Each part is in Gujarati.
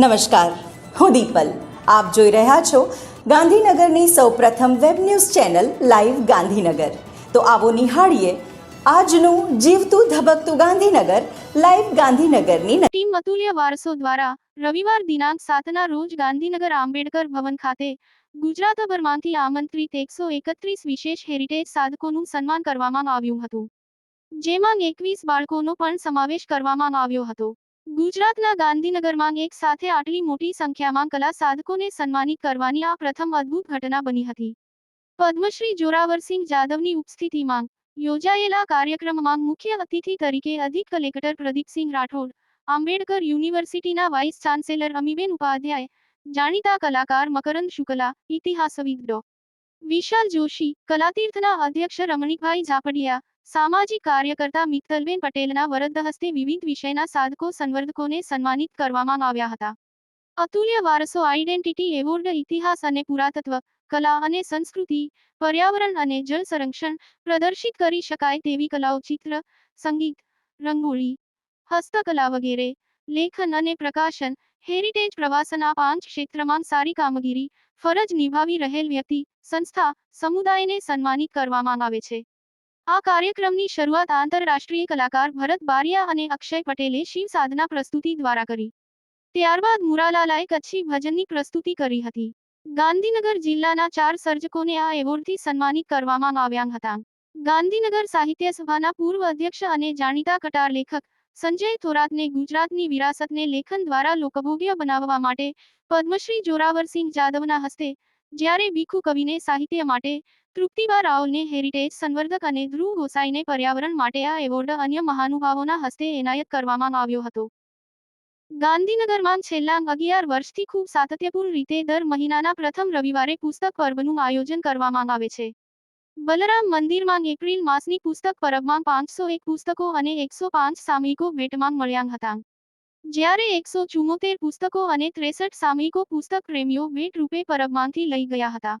નમસ્કાર. હું દીપલ. આપ જોઈ રહ્યા છો ગાંધીનગરની સૌપ્રથમ web news channel live Gandhinagar. તો આવો નિહાળીએ આજનું જીવતું ધબકતું ગાંધીનગર લાઈવ ગાંધીનગરની ટીમ અતુલ્ય વારસો દ્વારા રવિવાર દિનાંક સાતના રોજ ગાંધીનગર આંબેડકર ભવન ખાતે ગુજરાતભરમાંથી આમંત્રિત એકસો એકત્રીસ વિશેષ હેરિટેજ સાધકોનું સન્માન કરવામાં આવ્યું હતું. જેમાં એકવીસ બાળકોનો પણ સમાવેશ કરવામાં આવ્યો હતો. ગુજરાતના ગાંધીનગરમાં એક સાથે આટલી મોટી સંખ્યામાં કલા સાધકોને સન્માનિત કરવાની આ પ્રથમ અદ્ભુત ઘટના બની હતી. પદ્મશ્રી જોરાવરસિંહ જાદવની ઉપસ્થિતિમાં યોજાયેલા કાર્યક્રમમાં મુખ્ય અતિથિ તરીકે અધિક કલેક્ટર પ્રદીપસિંહ રાઠોડ, આંબેડકર યુનિવર્સિટીના વાઇસ ચાન્સેલર અમીબેન ઉપાધ્યાય, જાણીતા કલાકાર મકરંદ શુક્લા, ઇતિહાસવિદ ડો. વિશાલ જોશી, કલાતીર્થના અધ્યક્ષ રમણીકભાઈ ઝાપડિયા સામાજિક કાર્યકર્તા મિત્તલબેન પટેલના વરદ હસ્તે વિવિધ વિષયના સાધકો સંવર્ધકોને સન્માનિત કરવામાં આવ્યા હતા. અતુલ્ય વારસો આઇડેન્ટિટી એવોર્ડ, ઇતિહાસ અને પુરાતત્વ, કલા અને સંસ્કૃતિ, પર્યાવરણ અને જળ સંરક્ષણ પ્રદર્શિત કરી શકાય તેવી કલાઓ ચિત્ર, સંગીત, રંગોળી, હસ્તકલા વગેરે, લેખન અને પ્રકાશન, હેરિટેજ પ્રવાસના પાંચ ક્ષેત્રમાં સારી કામગીરી, ફરજ નિભાવી રહેલ વ્યક્તિ, સંસ્થા, સમુદાયને સન્માનિત કરવામાં આવે છે. આ કાર્યક્રમની શરૂઆત આંતરરાષ્ટ્રીય કલાકાર ભરત બારિયા અને અક્ષય પટેલે શિવ સાધના પ્રસ્તુતિ દ્વારા કરી. ત્યારબાદ મુરાલાલાએ કચ્છી ભજનની પ્રસ્તુતિ કરી હતી. ગાંધીનગર જિલ્લાના ચાર સર્જકોને આ એવોર્ડથી સન્માનિત કરવામાં આવ્યા હતા. ગાંધીનગર સાહિત્ય સભાના પૂર્વ અધ્યક્ષ અને જાણીતા કટાર લેખક સંજય થોરાતને ગુજરાતની વિરાસતને લેખન દ્વારા લોકભોગ્ય બનાવવા માટે પદ્મશ્રી જોરાવરસિંહ જાદવના હસ્તે જ્યારે ભીખુ કવિને સાહિત્ય માટે તૃપ્તિબા રાવલને હેરિટેજ સંવર્ધક અને ધ્રુવ ગોસાઈને પર્યાવરણ માટે આ એવોર્ડ અન્ય મહાનુભાવોના હસ્તે એનાયત કરવામાં આવ્યો હતો. ગાંધીનગરમાં છેલ્લા અગિયાર વર્ષથી ખૂબ સાતત્યપૂર્ણ રીતે દર મહિનાના પ્રથમ રવિવારે પુસ્તક પર્વનું આયોજન કરવામાં આવે છે. બલરામ મંદિરમાં એપ્રિલ માસની પુસ્તક પરબમાં પાંચસો એક પુસ્તકો અને એકસો પાંચ સામયિકો ભેટમાં મળ્યા હતા. જ્યારે એકસો ચુમ્મોતેર પુસ્તકો અને ત્રેસઠ સામયિકો પુસ્તક પ્રેમીઓ ભેટ રૂપે પરબમાંથી લઈ ગયા હતા.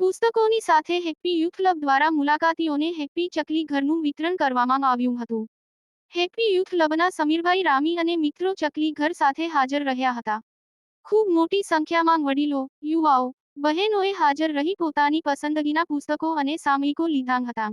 પુસ્તકોની સાથે હેપ્પી યુથ ક્લબ દ્વારા મુલાકાતીઓને હેપ્પી ચકલી ઘરનું વિતરણ કરવામાં આવ્યું હતું. હેપ્પી યુથ ક્લબના સમીરભાઈ રામી અને મિત્રો ચકલી ઘર સાથે હાજર રહ્યા હતા. ખૂબ મોટી સંખ્યામાં વડીલો, યુવાઓ, બહેનોએ હાજર રહી પોતાની પસંદગીના પુસ્તકો અને સામયિકો લીધા હતા.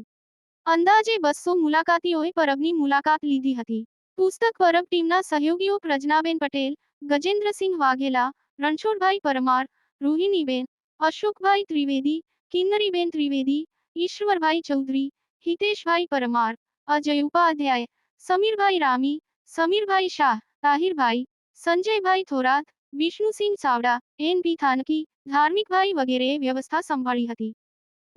અંદાજે બસો મુલાકાતીઓએ પરબની મુલાકાત લીધી હતી. પુસ્તક પરબ ટીમના સહયોગીઓ પ્રજ્ઞાબેન પટેલ, ગજેન્દ્રસિંહ વાઘેલા, રણછોડભાઈ પરમાર, રોહિણીબેન અશોકભાઈ ત્રિવેદી, કિન્નરીબેન ત્રિવેદી, ઈશ્વરભાઈ ચૌધરી, હિતેશભાઈ પરમાર, અજય ઉપાધ્યાય, સમીરભાઈ રામી, સમીરભાઈ શાહ, તાહિરભાઈ, સંજયભાઈ થોરાત, વિષ્ણુસિંહ ચાવડા, એન પી થાનકી, ધાર્મિકભાઈ વગેરેએ વ્યવસ્થા સંભાળી હતી.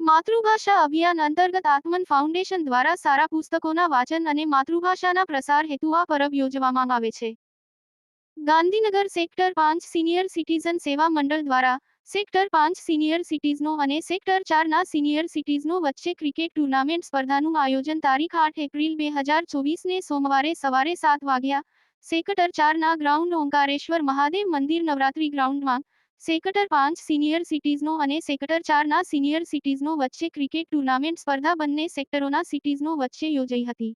માતૃભાષા અભિયાન અંતર્ગત આત્મન ફાઉન્ડેશન દ્વારા સારા પુસ્તકોના વાંચન અને માતૃભાષાના પ્રસાર હેતુ આ પરબ યોજવામાં આવે છે. ગાંધીનગર સેક્ટર પાંચ સિનિયર સિટીઝન સેવા મંડળ દ્વારા સેક્ટર પાંચ સિનિયર સિટીઝનો અને સેક્ટર ચારના સિનિયર સિટીઝનો વચ્ચે ક્રિકેટ ટુર્નામેન્ટ સ્પર્ધાનું આયોજન તારીખ આઠ એપ્રિલ બે હજાર ચોવીસને સોમવારે સવારે સાત વાગ્યા સેક્ટર ચારના ગ્રાઉન્ડ ઓંકારેશ્વર મહાદેવ મંદિર નવરાત્રી ગ્રાઉન્ડમાં સેક્ટર પાંચ સિનિયર સિટીઝનો અને સેક્ટર ચારના સિનિયર સિટીઝનો વચ્ચે ક્રિકેટ ટુર્નામેન્ટ સ્પર્ધા બંને સેક્ટરોના સિટીઝનો વચ્ચે યોજાઈ હતી.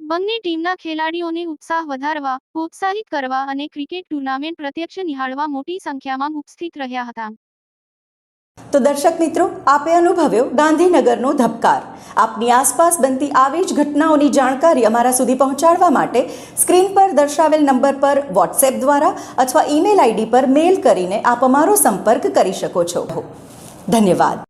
બંને ટીમના ખેલાડીઓને ઉત્સાહ વધારવા, પ્રોત્સાહિત કરવા અને ક્રિકેટ ટુર્નામેન્ટ પ્રત્યક્ષ નિહાળવા મોટી સંખ્યામાં ઉપસ્થિત રહ્યા હતા. તો દર્શક મિત્રો, આપે અનુભવ્યો ગાંધીનગરનો ધબકાર. આપની આસપાસ બનતી આવી જ ઘટનાઓની જાણકારી અમારા સુધી પહોંચાડવા માટે સ્ક્રીન પર દર્શાવેલ નંબર પર વોટ્સએપ દ્વારા અથવા ઈમેલ આઈડી પર મેલ કરીને આપ અમારો સંપર્ક કરી શકો છો. ધન્યવાદ.